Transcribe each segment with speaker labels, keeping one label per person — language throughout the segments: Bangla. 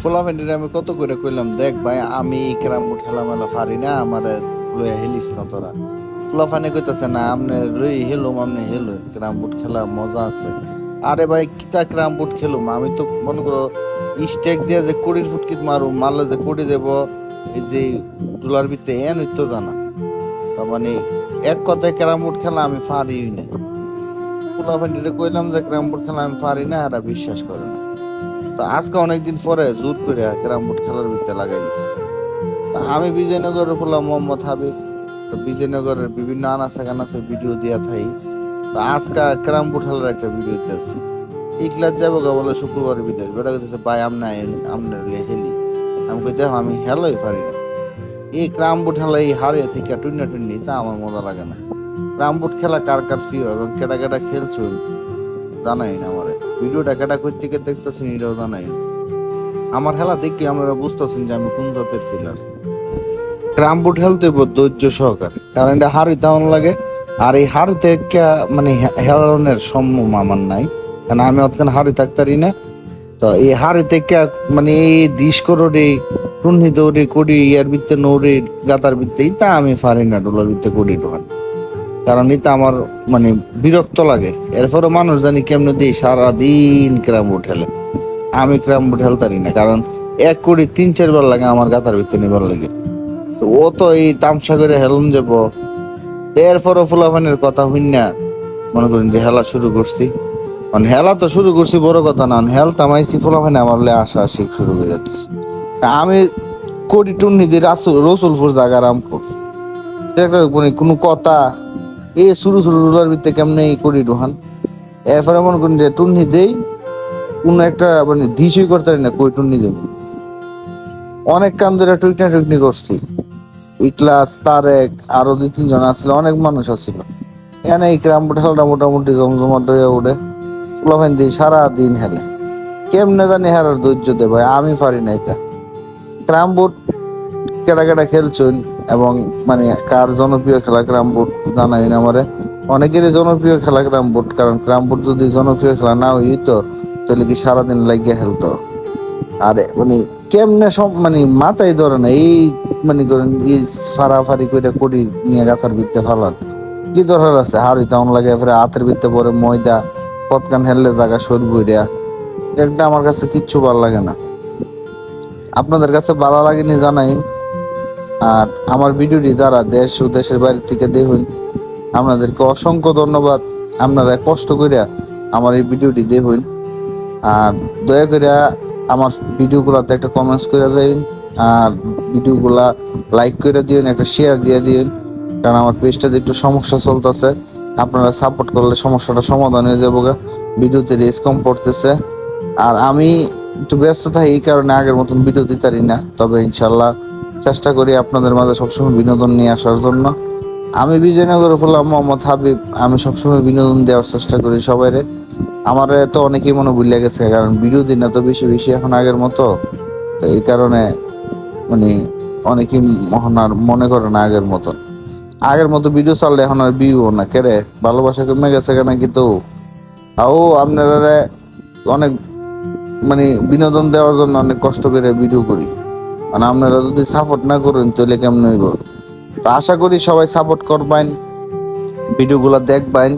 Speaker 1: ফোলা ফ্যান্ডির আমি কত করে কইলাম, দেখ ভাই, আমি ক্রাম বুট খেলা মেলা পারি না, আমার লইয়া হেলিস না তোরা। ফোলা ফানে কইতাছে, না, আমনে লই হেলুম, আমনে হেলুম ক্রাম বুট খেলা মজা আছে। আরে ভাই, কিতা ক্রাম বুট খেলুম? আমি তো মনে করো, স্টেক দিয়ে যে কুড়ির ফুটকিত মারু মারলে যে কুড়ি দেব, এই যে ডলার ভিতরে এন হইতো জানা। তার মানে এক কথায় ক্যারাম বোর্ড খেলা আমি পারি না। পোলা ফ্যান্ডিরে কইলাম যে ক্যারাম বোর্ড খেলা আমি পারি না আর বিশ্বাস করে না। তো আজকে অনেকদিন পরে জোর করে ক্যারাম বোর্ড খেলার ভিতরে লাগাই দিছে। তা আমি বিজয়নগরের পোলা মোহাম্মদ হাবিব। তো বিজয়নগরের বিভিন্ন আনাচে কানাচে ভিডিও দিয়া থাই তো আজকে ক্যারাম বোর্ড খেলার একটা ভিডিও দিতেছি এই ক্লাস যাব গা, বলে শুক্রবার বিদেশ। বেটা কইতেছে, ভাই আমনা আমনের হেলি। আমি কই, দেখো, আমি হেলোই পারি না। এই ক্রাম বুট খেলা এই হারে থেকে টুন্না টুন্নি তা আমার মজা লাগে না। ক্রাম বুট খেলা কার কার প্রিয় এবং কেটা কেটা খেলছো, জানাই না আমার। ভিডিওটা কেটা কই থেকে দেখতেছেন এটাও জানাই আমার খেলা দেখে আপনারা বুঝতেছেন যে আমি কোন জাতের ফিলার বুট খেলতে ধৈর্য সহকারে, কারণ এটা হারি তেমন লাগে, আর এই হারিতে কে- মানে হেলানোর সম্ভব আমার নাই, কারণ আমি অতখান হারি থাকতারি না। তো এই হারি থেকে মানে এই দিশ করোরে টুন্নি দৌড়ে করি ইয়ার ভিতরে নৌরে গাতার ভিতরে, তা আমি পারি না, ডলার ভিতরে করি ঢোকান কারণ এটা আমার মানে বিরক্ত লাগে। এরপরে মানুষ জানি কেমনে দিই সারাদিন ক্রাম উঠেলে। আমি ক্রাম উঠেলতারি না, কারণ এক কোটি তিন চারবার লাগে আমার গাতার ভিতরে নিবার লাগে। তো ও তো এই তামসা করে হেলন যাব। এরপরে ফুলাফানের কথা হইন না, মনে করেন যে হেলা শুরু করছি। মানে হেলা তো শুরু করছি, বড় কথা না হেল তামাইছি, ফুলাফানে আমার লে আসা আসি শুরু করে যাচ্ছে আমি কোটি টুন্নি দিয়ে রাসুল রসুলপুর জায়গা রামপুর। এটা মানে কোনো কথা এ শুরু শুরু রুলার ভিতরে কেমনে করি রোহান? এরপরে মনে করি যে টুন্নি দেই, কোন একটা মানে দিশই করতে পারি না, কই টুন্নি দেব? অনেক কান ধরে টুইটা টুইটনি করছি। ইকলাস, তারেক, আরও দুই তিনজন আসছিল অনেক মানুষ আসছিল এনে এই ক্রাম খেলাটা মোটামুটি জমজমাট হয়ে উঠে ফুলাফাইন দিয়ে সারাদিন হেলে। কেমনে জানি হারার ধৈর্য দে ভাই, আমি পারি না এটা। ক্রাম বোর্ড কেটা কেটা খেলছেন এবং মানে কার জনপ্রিয় খেলা ক্রাম বোর্ড জানাই না আমারে। অনেকেরই জনপ্রিয় খেলা ক্রাম বোর্ড, কারণ ক্রাম বোর্ড যদি জনপ্রিয় খেলা না হইতো, তাহলে কি সারাদিন লাগিয়ে খেলতো? আর মানে কেমনে সব মানে মাথায় ধরে না, এই মানে করেন, এই ফাড়াফাড়ি করে করি নিয়ে গাথার ভিত্তে ফালান। কি দরকার আছে? হাড়ি তেমন লাগে এরপরে হাতের ভিত্তে পরে ময়দা, পতকান হেললে জায়গা সরব এটা আমার কাছে কিচ্ছু ভালো লাগে না। আপনাদের কাছে ভালো লাগেনি জানাই। আর আমার ভিডিওটি যারা দেশ ও দেশের বাইরে থেকে দেখুন, আপনাদেরকে অসংখ্য ধন্যবাদ। আপনারা কষ্ট করে আমার এই ভিডিওটি দেখুন। আর দয়া করে আমার ভিডিওগুলোতে একটা কমেন্টস করে যাইন আর ভিডিওগুলা লাইক করে দিন, একটা শেয়ার দিয়ে দিন। কারণ আমার পেজটাতে একটু সমস্যা চলতেছে। আপনারা সাপোর্ট করলে সমস্যাটা সমাধান হয়ে যাব। ভিডিওতে রেস কম পড়তেছে। আর আমি একটু ব্যস্ত থাকি এই কারণে আগের মতন ভিডিও দিতে পারি না। তবে ইনশাল্লাহ চেষ্টা করি আপনাদের মাঝে সবসময় বিনোদন নিয়ে আসার জন্য। আমি বিজয়নগর বললাম মোহাম্মদ হাবিব, আমি সবসময় বিনোদন দেওয়ার চেষ্টা করি সবাইরে। আমার তো অনেকেই মনে ভুলে গেছে, কারণ বিরোধী না তো বেশি বেশি এখন আগের মতো। তো এই কারণে মানে অনেকেই মহন আর মনে করে না আগের মতো। আগের মতো ভিডিও চাললে এখন আর বিউ না কেরে ভালোবাসা কমে গেছে কেন কিন্তু তাও আপনারা অনেক মানে বিনোদন দেওয়ার জন্য অনেক কষ্ট করে ভিডিও করি। মানে আপনারা যদি সাপোর্ট না করেন, তাহলে কেমন হইব? তো আশা করি সবাই সাপোর্ট করবেন, ভিডিওগুলো দেখবেন,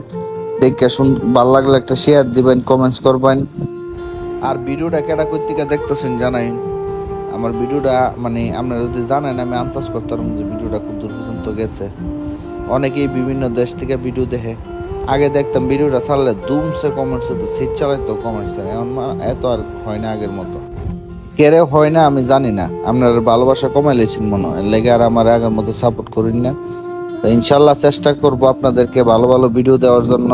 Speaker 1: দেখে শুন, ভালো লাগলে একটা শেয়ার দিবেন কমেন্টস করবেন। আর ভিডিওটা কেটা কর্তিকা দেখতেছেন জানাইন। আমার ভিডিওটা মানে আপনারা যদি জানেন, আমি আন্দাজ করতাম যে ভিডিওটা খুব দূর পর্যন্ত গেছে। অনেকেই বিভিন্ন দেশ থেকে ভিডিও দেখে। আগে দেখতাম ভিডিওটা ছাড়লে দুমসে কমেন্টস হতো সিট চালাইতো কমেন্টস এখন এত আর হয় না আগের মতো। কেড়ে হয় না, আমি জানি না। আপনার ভালোবাসা কমাই লেছেন মনে হয়। লেগে আর আমার আগের মতো সাপোর্ট করেন না। তো ইনশাল্লাহ চেষ্টা করব আপনাদেরকে ভালো ভালো ভিডিও দেওয়ার জন্য।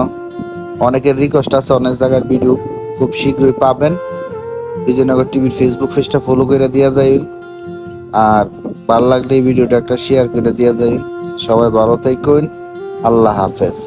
Speaker 1: অনেকের রিকোয়েস্ট আছে, অনেক জায়গার ভিডিও খুব শীঘ্রই পাবেন। বিজয়নগর টিভির ফেসবুক পেজটা ফলো করে দেওয়া যায় আর ভালো লাগলে এই ভিডিওটা একটা শেয়ার করে দেওয়া যায় সবাই ভালো থাকুন আল্লাহ হাফেজ।